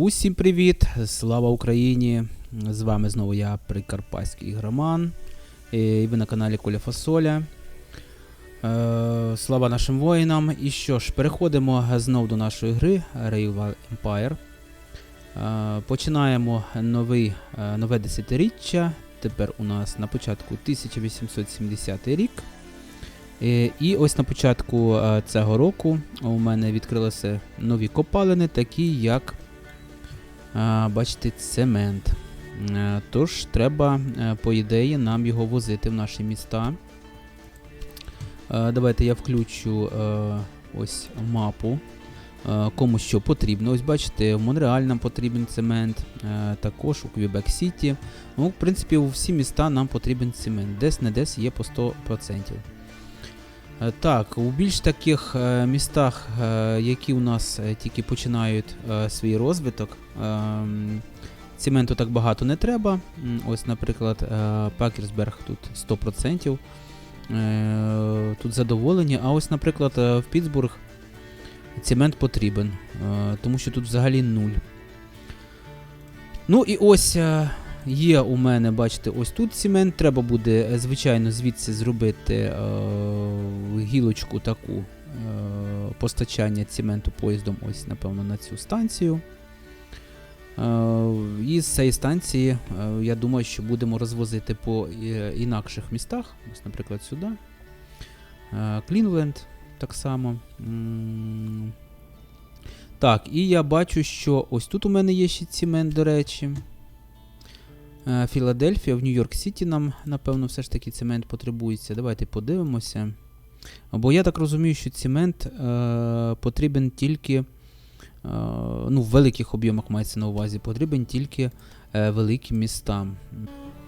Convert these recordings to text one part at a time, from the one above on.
Усім привіт! Слава Україні! З вами знову я, Прикарпатський ігроман. І ви на каналі Коля Фасоля. Е, слава нашим воїнам. І що ж, переходимо знов до нашої гри Railway Empire. Е, починаємо новий, е, нове десятиріччя. Тепер у нас на початку 1870 рік. Е, І ось на початку е, цього року у мене відкрилися нові копалини, такі як бачите, цемент. Е, Тож треба, е, по ідеї, нам його возити в наші міста. Е, Давайте я включу ось мапу. Кому що потрібно. Ось бачите, в Монреаль нам потрібен цемент, також у Квібек Сіті. Ну, в принципі, у всі міста нам потрібен цемент. Десь не десь є по 100%. Е, Так, у більш таких е, містах, е, які у нас тільки починають свій розвиток, е, цементу так багато не треба. Ось, наприклад, Пакерсберг тут 100%. Е, Тут задоволені. А ось, наприклад, в Пітсбург цемент потрібен, тому що тут взагалі нуль. Ну і ось є у мене, бачите, ось тут цемент. Треба буде, е, звичайно, звідси зробити е, гілочку таку е, постачання цементу поїздом, ось, напевно, на цю станцію. Е, і з цієї станції, е, я думаю, що будемо розвозити по інакших містах. Ось, наприклад, сюди. Клінленд так само. Так, і я бачу, що ось тут у мене є ще цемент, до речі. Е, Філадельфія, в Нью-Йорк Сіті нам, напевно, все ж таки цемент потребується. Давайте подивимося. Бо я так розумію, що цемент е, потрібен тільки. Е, ну, в великих об'ємах мається на увазі, потрібен тільки е, великим містам.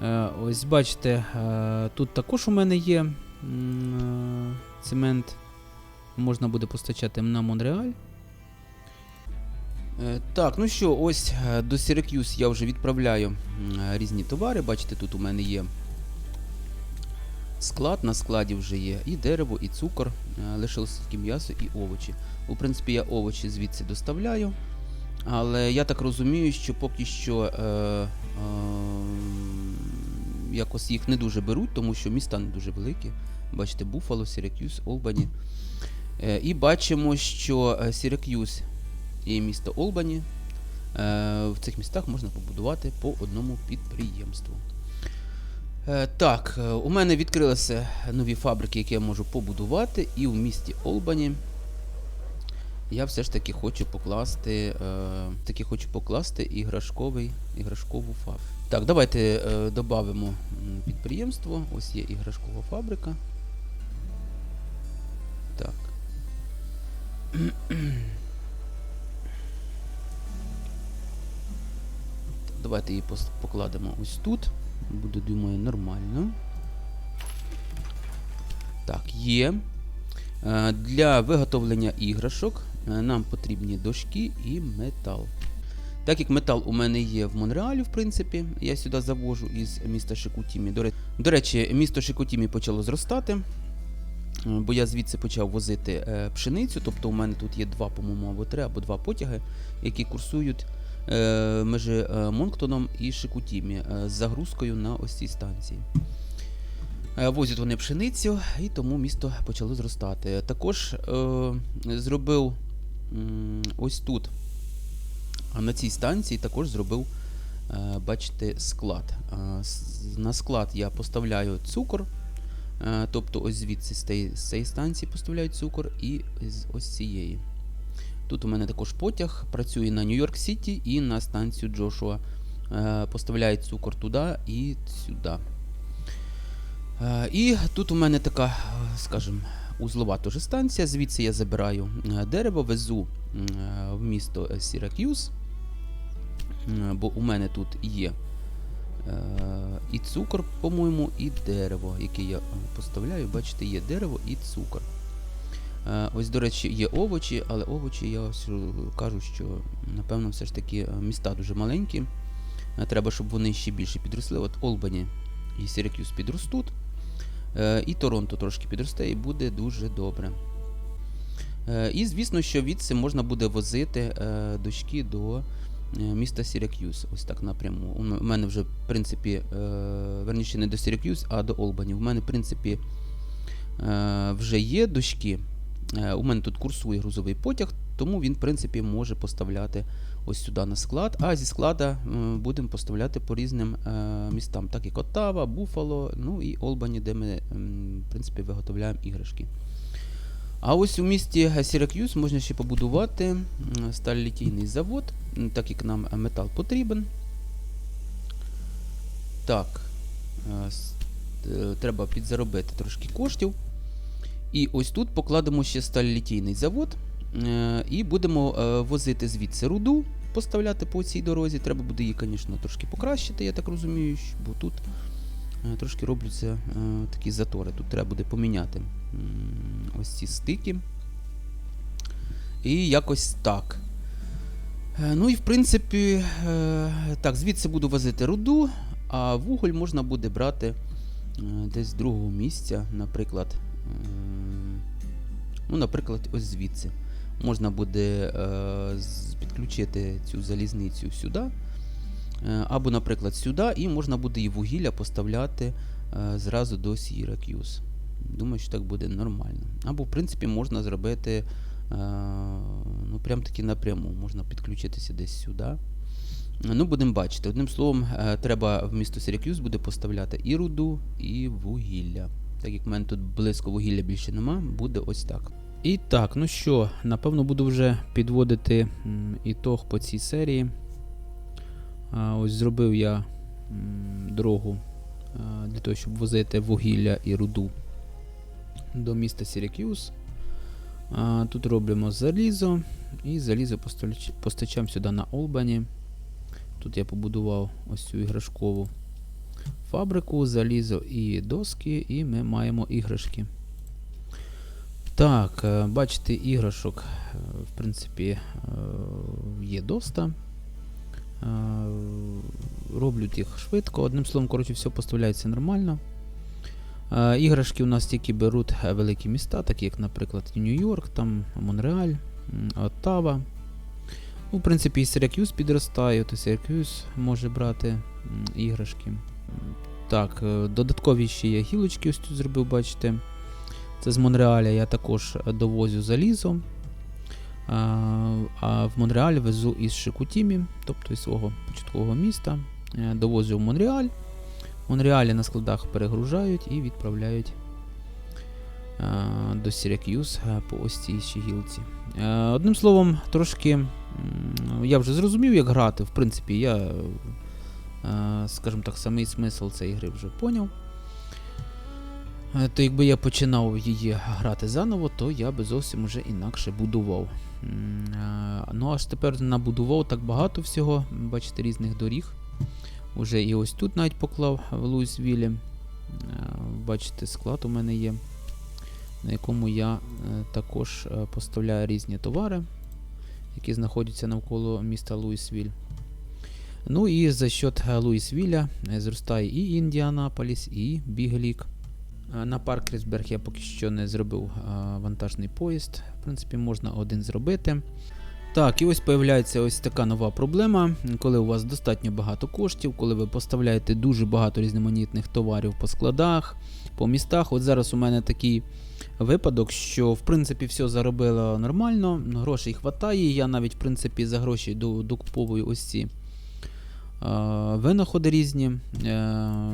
Е, ось бачите, е, тут також у мене є е, цемент. Можна буде постачати на Монреаль. Е, Так, ну що, ось е, до Syracuse я вже відправляю е, різні товари. Бачите, тут у мене є склад, на складі вже є і дерево, і цукор, лишилося тільки м'ясо і овочі. У принципі, я овочі звідси доставляю. Але я так розумію, що поки що е, е, якось їх не дуже беруть, тому що міста не дуже великі. Бачите, Буффало, Сіракюз, Олбані. Е, і бачимо, що Сіракюз і місто Олбані. Е, в цих містах можна побудувати по одному підприємству. Е, так, е, у мене відкрилися нові фабрики, які я можу побудувати, і в місті Олбані я все ж таки хочу покласти, таки хочу покласти іграшковий, іграшкову фабрику. Так, давайте додамо підприємство. Ось є іграшкова фабрика. Так. Давайте її покладемо ось тут. Буде, думаю, нормально. Так, є. Е, Для виготовлення іграшок е, нам потрібні дошки і метал. Так як метал у мене є в Монреалі, в принципі, я сюди завожу із міста Шикутімі. До речі, місто Шикутімі почало зростати, е, бо я звідси почав возити пшеницю. Тобто у мене тут є два, по-моєму, або три, або два потяги, які курсують між е, Монктоном і Шикутімі е, з загрузкою на ось цій станції. Е, Возять вони пшеницю, і тому місто почало зростати. Також е, зробив ось тут, на цій станції також зробив, е, бачите, склад. Е, на склад я поставляю цукор, е, тобто ось звідси з цієї, станції поставляю цукор і з ось цієї. Тут у мене також потяг, працює на Нью-Йорк Сіті і на станцію Джошуа. Е, Поставляє цукор туди і сюди. Е, І тут у мене така, е, скажімо, узлова теж станція. Звідси я забираю дерево, везу в місто Сірак'юз, бо у мене тут є і цукор, по-моєму, і дерево, яке я поставляю. Бачите, є дерево і цукор. Е, Ось, до речі, є овочі, але овочі я ось е, кажу, що напевно все ж таки е, міста дуже маленькі. Треба, щоб вони ще більше підросли. От Олбані і Сіракюз підростуть. І Торонто трошки підросте, і буде дуже добре. І звісно, що відси можна буде возити дошки до міста Сіряк'юз. Ось так напряму. У мене вже, в принципі, верніше не до Сіряк'юз, а до Олбані. У мене, в принципі, вже є дощки. Е, У мене тут курсує грузовий потяг, тому він, в принципі, може поставляти ось сюди на склад. А зі склада будемо поставляти по різним е, містам, так як Оттава, Буфало, ну і Олбані, де ми, в принципі, виготовляємо іграшки. А ось у місті Сірак'юз можна ще побудувати м, сталелітійний завод, так як нам метал потрібен. Так, е, треба підзаробити трошки коштів. І ось тут покладемо ще сталелітійний завод. е, І будемо е, возити звідси руду, поставляти по цій дорозі. Треба буде її, звісно, трошки покращити, я так розумію, бо тут е, трошки робляться такі затори. Тут треба буде поміняти ось ці стики. І якось так. Ну і в принципі, так, звідси буду возити руду, а вуголь можна буде брати десь з другого місця, наприклад. Ну, наприклад, ось звідси. Можна буде е, підключити цю залізницю сюди, е, або, наприклад, сюди, і можна буде і вугілля поставляти е, зразу до Syracuse. Думаю, що так буде нормально. Або, в принципі, можна зробити ну, прям таки напряму. Можна підключитися десь сюди. Ну, будемо бачити. Одним словом, треба в місто Сірякюз буде поставляти і руду, і вугілля. Так як в мене тут близько вугілля більше нема, буде ось так. І так, ну що, напевно, буду вже підводити ітог по цій серії. Ось зробив я дорогу для того, щоб возити вугілля і руду до міста Сірякюз. А, тут робимо залізо і залізо постачаємо сюди на Олбані. Тут я побудував ось цю іграшкову фабрику, залізо і доски, і ми маємо іграшки. Так, е, бачите, іграшок, е, в принципі, е, є доста. Роблять їх швидко. Одним словом, коротше, все поставляється нормально. Іграшки у нас тільки беруть великі міста, такі як, наприклад, Нью-Йорк, там Монреаль, Оттава. Ну, в принципі, і Сиракюз підростає, то Сиракюз може брати іграшки. Так, додаткові ще є гілочки, ось тут зробив, бачите. Це з Монреаля я також довозю залізо. А, в Монреаль везу із Шикутімі, тобто із свого початкового міста. Е, Довозю в Монреаль. В Монреалі на складах перегружають і відправляють е, до Сіряк'юз е, по ось цій ще гілці. Е, Одним словом, трошки я вже зрозумів, як грати. В принципі, я, скажімо так, самий смисл цієї гри вже поняв. Е, То якби я починав її грати заново, то я би зовсім уже інакше будував. Е, Ну аж тепер набудував так багато всього, бачите, різних доріг. Уже і ось тут навіть поклав в Луїсвілі. Е, Бачите, склад у мене є, на якому я також поставляю різні товари, які знаходяться навколо міста Луїсвіль. Ну і за счет Луїсвіля зростає і Індіанаполіс, і Біглік. Е, На Паркерсберг я поки що не зробив е, вантажний поїзд. В принципі, можна один зробити. Так, і ось появляється ось така нова проблема, коли у вас достатньо багато коштів, коли ви поставляєте дуже багато різноманітних товарів по складах, по містах. От зараз у мене такий випадок, що в принципі все заробило нормально, грошей хватає. Я навіть в принципі за гроші докуповую ось ці е, винаходи різні. Е,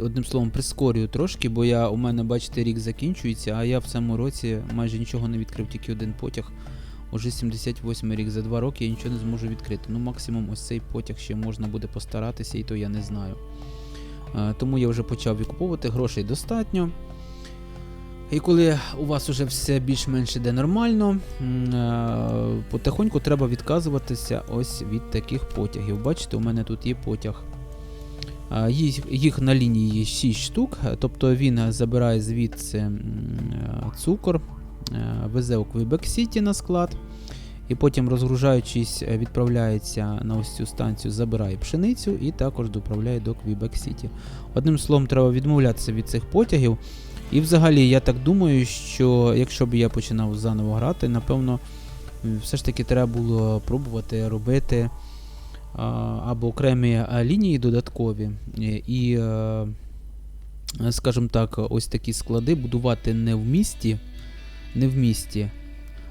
одним словом, прискорюю трошки, бо я у мене, бачите, рік закінчується, а я в цьому році майже нічого не відкрив, тільки один потяг. Уже 78 рік за 2 роки я нічого не зможу відкрити. Ну, максимум ось цей потяг ще можна буде постаратися, і то я не знаю. Е, Тому я вже почав викуповувати, грошей достатньо. І коли у вас вже все більш-менш іде нормально, е, потихоньку треба відказуватися ось від таких потягів. Бачите, у мене тут є потяг. Їх, на лінії є 6 штук, тобто він забирає звідси е, цукор, е, везе у Квебек Сіті на склад, і потім, розгружаючись, відправляється на ось цю станцію, забирає пшеницю і також доправляє до Квебек Сіті. Одним словом, треба відмовлятися від цих потягів. І взагалі, я так думаю, що якщо б я починав заново грати, напевно, все ж таки треба було пробувати робити або окремі лінії додаткові, е, і, е, скажімо так, ось такі склади будувати не в місті, не в місті,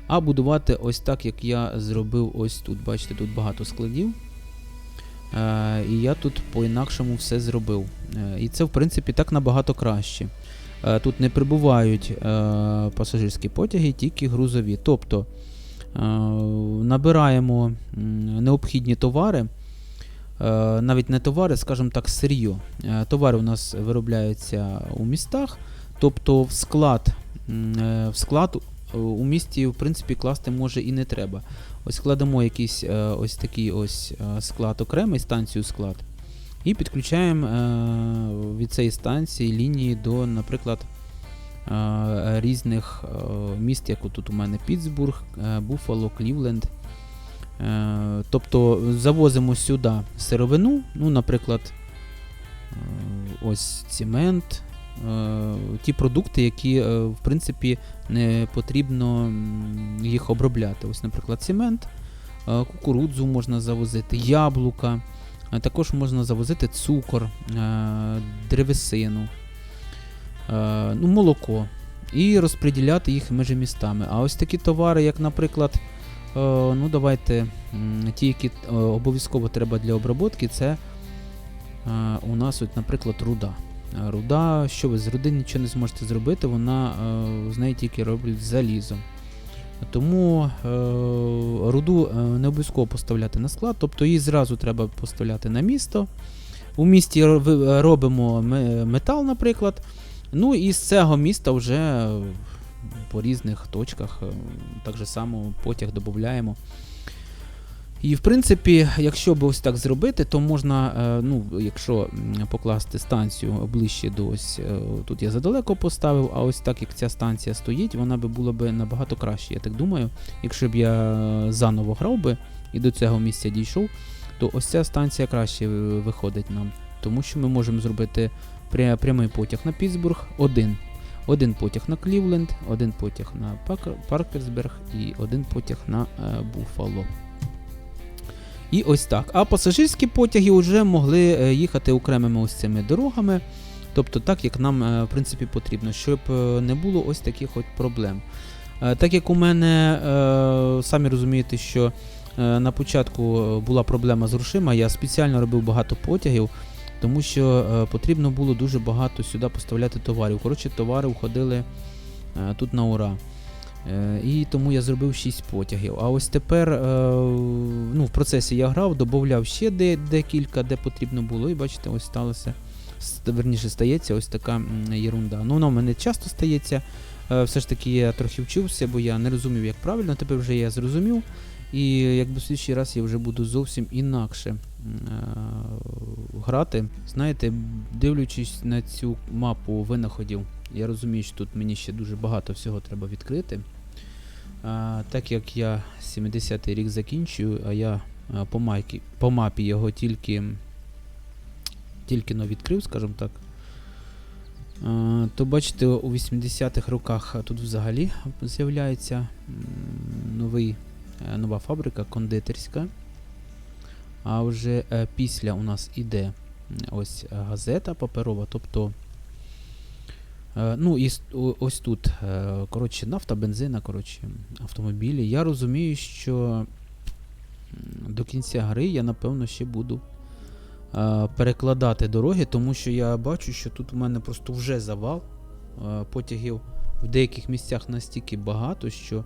а будувати ось так, як я зробив ось тут. Бачите, тут багато складів. Е, і я тут по-інакшому все зробив. І це, в принципі, так набагато краще. Тут не прибувають пасажирські потяги, тільки грузові. Тобто набираємо необхідні товари. Е, навіть не товари, скажімо так, сир'ю. Е, Товари у нас виробляються у містах, тобто в склад, е, в склад е, у місті, в принципі, класти може і не треба. Ось кладемо якийсь е, ось такий ось е, склад окремий, станцію склад, і підключаємо е, від цієї станції лінії до, наприклад, е, різних е, міст, як тут у мене Пітсбург, е, Буффало, Клівленд. Е, Тобто завозимо сюди сировину, ну, наприклад, е, ось цемент, е, ті продукти, які, е, в принципі, не потрібно їх обробляти. Ось, наприклад, цемент, е, кукурудзу можна завозити, яблука, також можна завозити цукор, е, древесину, е, ну, молоко і розподіляти їх між містами. А ось такі товари, як, наприклад, е, ну давайте ті, які е, обов'язково треба для обробки, це е, у нас, от, наприклад, руда. Е, Руда, що ви з руди нічого не зможете зробити, вона е, з неї тільки роблять залізо. Тому е, руду е, не обов'язково поставляти на склад, тобто її зразу треба поставляти на місто. У місті робимо метал, наприклад. Ну і з цього міста вже по різних точках е, так же само потяг додаємо. І в принципі, якщо б ось так зробити, то можна, е, ну, якщо покласти станцію ближче до ось е, тут я задалеко поставив, а ось так як ця станція стоїть, вона би була б набагато краще. Я так думаю, якщо б я заново грав би і до цього місця дійшов, то ось ця станція краще виходить нам. Тому що ми можемо зробити прямий потяг на Пітсбург, один. Один потяг на Клівленд, один потяг на Паркерсберг і один потяг на е, Буффало. І ось так. А пасажирські потяги вже могли е, їхати окремими ось цими дорогами. Тобто так, як нам е, в принципі потрібно, щоб не було ось таких от проблем. Так як у мене, самі розумієте, що на початку була проблема з грошима, я спеціально робив багато потягів, тому що е, потрібно було дуже багато сюди поставляти товарів. Коротше, товари входили е, тут на ура. Е, І тому я зробив 6 потягів. А ось тепер ну, в процесі я грав, додавав ще декілька, де потрібно було, і бачите, ось сталося. Верніше стається ось така єрунда. Ну, воно в мене часто стається. Все ж таки я трохи вчився, бо я не розумів, як правильно, тепер вже я зрозумів. І якби в слідчий раз я вже буду зовсім інакше грати. Знаєте, дивлячись на цю мапу винаходів, я розумію, що тут мені ще дуже багато всього треба відкрити. Так як я 70-й рік закінчую, а я по, майки, по мапі його тільки, тільки но відкрив, скажімо так. То бачите, у 80-х роках тут взагалі з'являється новий, е, нова фабрика кондитерська. А вже е, після у нас іде ось е, газета паперова, тобто Е, Ну і ось тут, коротше, нафта, бензина, коротше, автомобілі. Я розумію, що до кінця гри я, напевно, ще буду перекладати дороги, тому що я бачу, що тут у мене просто вже завал потягів в деяких місцях настільки багато, що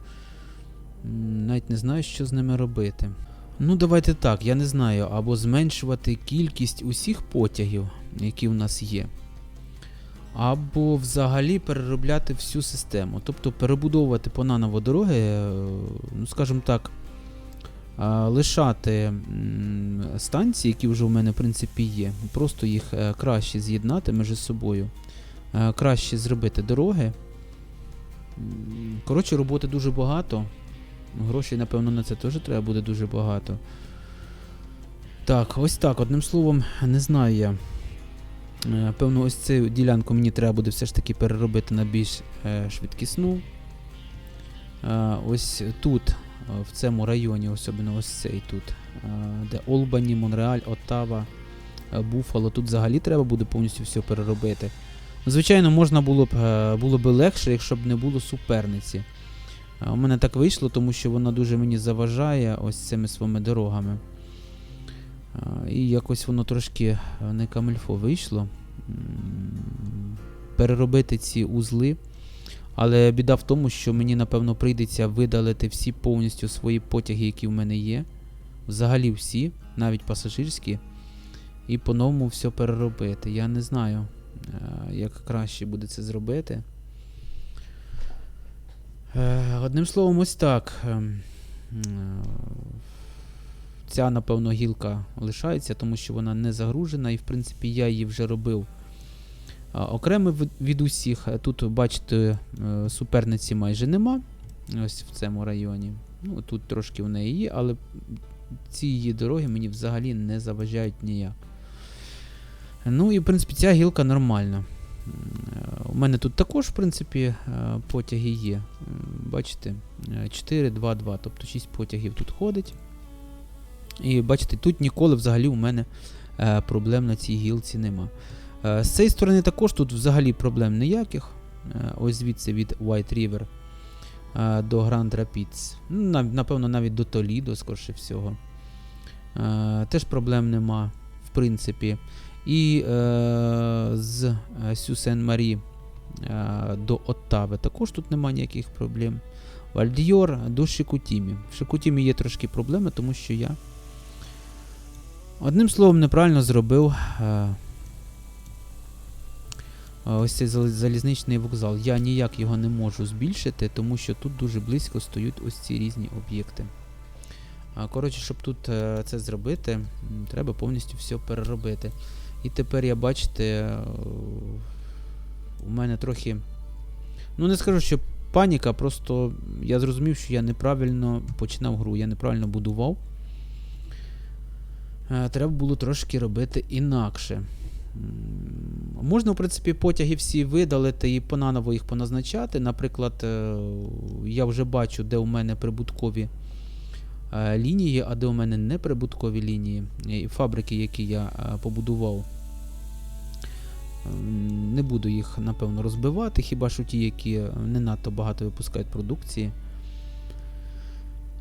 навіть не знаю, що з ними робити. Ну, давайте так, я не знаю, або зменшувати кількість усіх потягів, які в нас є або взагалі переробляти всю систему. Тобто перебудовувати понаново дороги, е, ну скажімо так, лишати станції, які вже в мене в принципі є, просто їх е, краще з'єднати між собою, е, краще зробити дороги. Коротше, роботи дуже багато. Грошей, напевно, на це теж треба буде дуже багато. Так, ось так, одним словом, не знаю я. Е, Певно, ось цю ділянку мені треба буде все ж таки переробити на більш е, швидкісну. Е, ось тут в цьому районі, особливо ось цей тут, де Олбані, Монреаль, Оттава, Буфало. Тут взагалі треба буде повністю все переробити. Звичайно, можна було б було б легше, якщо б не було суперниці. Е, У мене так вийшло, тому що вона дуже мені заважає ось цими своїми дорогами. Е, І якось воно трошки е, не камильфо вийшло. Переробити ці узли. Але біда в тому, що мені, напевно, прийдеться видалити всі повністю свої потяги, які в мене є. Взагалі всі, навіть пасажирські. І по-новому все переробити. Я не знаю, як краще буде це зробити. Е, Одним словом, ось так. Ем, е, Ця, напевно, гілка лишається, тому що вона не загружена, і в принципі я її вже робив окремо від, усіх. Тут, бачите, е, суперниці майже нема. Ось в цьому районі. Ну, тут трошки в неї є, але ці її дороги мені взагалі не заважають ніяк. Ну і в принципі ця гілка нормальна. У мене тут також, в принципі, е, потяги є. Бачите, е, 4, 2, 2, тобто 6 потягів тут ходить. І бачите, тут ніколи взагалі у мене е, проблем на цій гілці нема. Е, З цієї сторони також тут взагалі проблем ніяких. Ось звідси від White River до Grand Rapids. Ну, Напевно, навіть до Толідо, скорше всього. Теж проблем нема, в принципі. І е, з Сю Сен Марі е, до Оттави також тут немає ніяких проблем. Вальдіор до Шикутімі. В Шикутімі є трошки проблеми, тому що я одним словом неправильно зробив е, ось цей залізничний вокзал. Я ніяк його не можу збільшити, тому що тут дуже близько стоять ось ці різні об'єкти. Коротше, щоб тут е, це зробити, треба повністю все переробити. І тепер я бачите, е, у мене трохи. Ну, не скажу, що паніка, просто я зрозумів, що я неправильно починав гру, я неправильно будував. Е, Треба було трошки робити інакше. Можна, в принципі, потяги всі видалити і понаново їх поназначати. Наприклад, е, я вже бачу, де у мене прибуткові лінії, а де у мене неприбуткові лінії. І фабрики, які я е, побудував. Не буду їх, напевно, розбивати, хіба що ті, які не надто багато випускають продукції.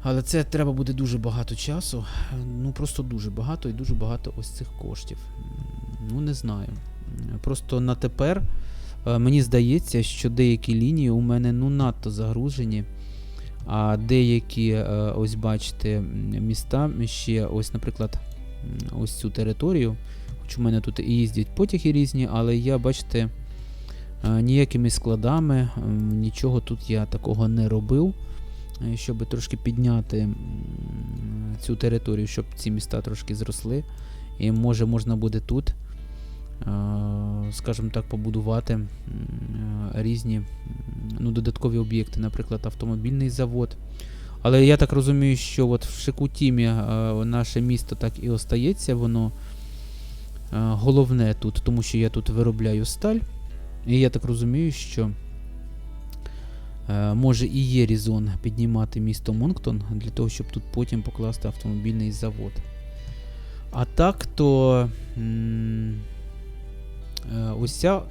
Але це треба буде дуже багато часу. е, Ну просто дуже багато і дуже багато ось цих коштів. Ну, не знаю. Просто на тепер е, мені здається, що деякі лінії у мене ну надто загружені. А деякі, е, ось бачите, міста ще, ось, наприклад, ось цю територію. Хоч у мене тут і їздять потяги різні, але я, бачите, е, ніякими складами, нічого тут я такого не робив, е, щоб трошки підняти цю територію, щоб ці міста трошки зросли. І може можна буде тут, скажімо так, побудувати е, різні ну, додаткові об'єкти, наприклад, автомобільний завод. Але я так розумію, що от в Шикутімі е, наше місто так і остається, воно е, головне тут, тому що я тут виробляю сталь. І я так розумію, що е, може і є різон піднімати місто Монктон для того, щоб тут потім покласти автомобільний завод. А так, то е, ось ця,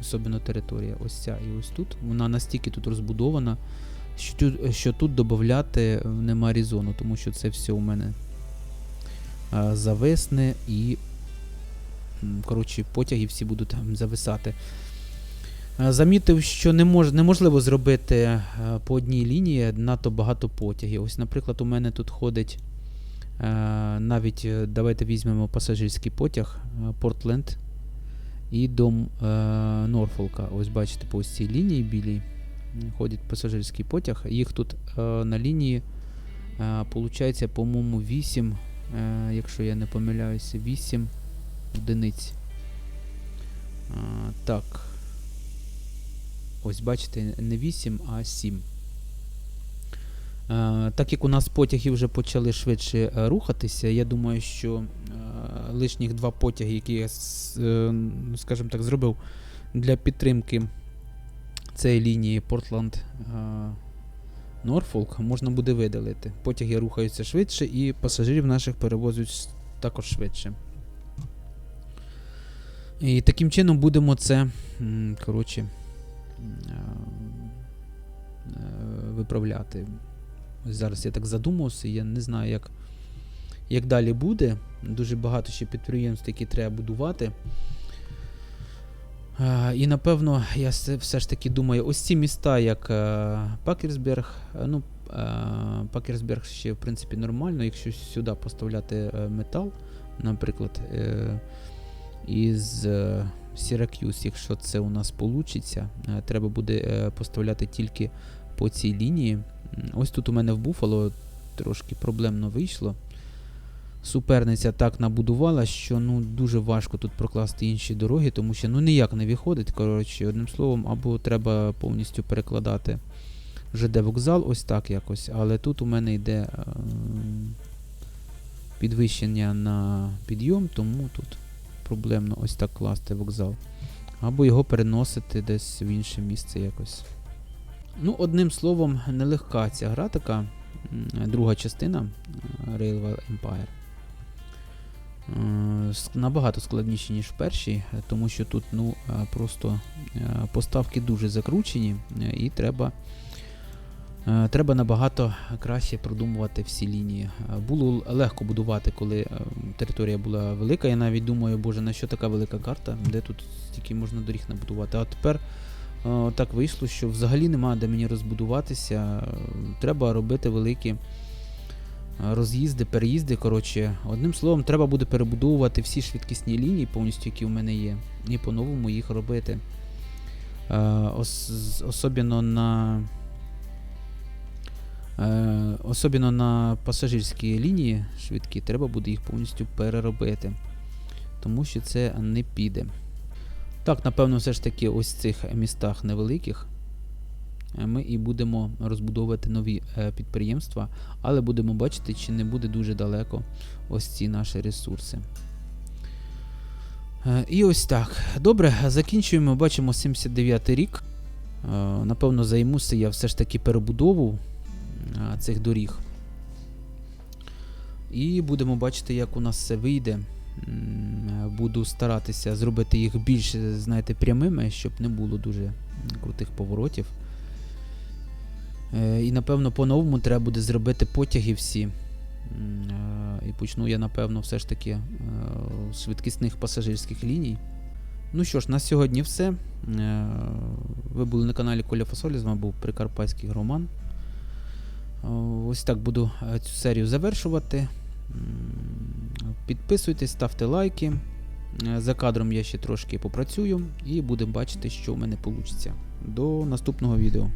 особливо територія, ось ця і ось тут, вона настільки тут розбудована, що тут, що тут додати нема різону, тому що це все у мене е, зависне і коротше, потяги всі будуть зависати. Е, Замітив, що не мож, неможливо зробити е, по одній лінії надто багато потягів. Ось, наприклад, у мене тут ходить е, навіть, е, давайте візьмемо пасажирський потяг е, Портленд і до е, Норфолка. Ось бачите, по ось цій лінії білій ходить пасажирський потяг. Їх тут е, на лінії, е, по-моєму, 8, е, якщо я не помиляюся, 8 одиниць. Е, так. Ось бачите, не 8, а 7. Е, так як у нас потяги вже почали швидше е, рухатися, я думаю, що е, лишніх два потяги, які я, е, скажімо так, зробив для підтримки цієї лінії Портленд Норфолк можна буде видалити. Потяги рухаються швидше і пасажирів наших перевозять також швидше. І таким чином будемо це коротше, е, е, виправляти. Ось зараз я так задумався, я не знаю, як, як далі буде. Дуже багато ще підприємств, які треба будувати. І напевно, я все, ж таки думаю, ось ці міста, як е, Пакерсберг, е, ну, е, Пакерсберг ще в принципі нормально, якщо сюди поставляти метал, наприклад, із Syracuse, якщо це у нас вийде, треба буде поставляти тільки по цій лінії. Ось тут у мене в Буфало трошки проблемно вийшло. Суперниця так набудувала, що ну дуже важко тут прокласти інші дороги, тому що ну ніяк не виходить. Коротше, одним словом, або треба повністю перекладати ЖД вокзал, ось так якось. Але тут у мене йде е, підвищення на підйом, тому тут проблемно ось так класти вокзал. Або його переносити десь в інше місце якось. Ну, одним словом, нелегка ця гра така. Друга частина е, Railway Empire. Е, Набагато складніше, ніж в першій, е, тому що тут ну, е, просто поставки дуже закручені, і треба, треба набагато краще продумувати всі лінії. Було легко будувати, коли територія була велика. Я навіть думаю, боже, на що така велика карта, де тут стільки можна доріг набудувати. А тепер так вийшло, що взагалі нема де мені розбудуватися. Треба робити великі роз'їзди, переїзди. Коротше, одним словом, треба буде перебудовувати всі швидкісні лінії, повністю, які в мене є, і по-новому їх робити. Е, ос- на. Е, особливо на пасажирські лінії швидкі, треба буде їх повністю переробити. Тому що це не піде. Так, напевно, все ж таки, ось в цих містах невеликих ми і будемо розбудовувати нові е, підприємства, але будемо бачити, чи не буде дуже далеко ось ці наші ресурси. Е, І ось так. Добре, закінчуємо. Бачимо 79 рік. Е, Напевно, займуся я все ж таки перебудову е, цих доріг. І будемо бачити, як у нас все вийде. Е, Буду старатися зробити їх більш, знаєте, прямими, щоб не було дуже крутих поворотів. Е, І напевно по-новому треба буде зробити потяги всі. Е, І почну я, напевно, все ж таки е, з швидкісних пасажирських ліній. Ну що ж, на сьогодні все. Ви були на каналі Коля Фасолі, з вами був Прикарпатський Роман. Е, Ось так буду цю серію завершувати. Підписуйтесь, ставте лайки. За кадром я ще трошки попрацюю і будемо бачити, що в мене вийде. До наступного відео.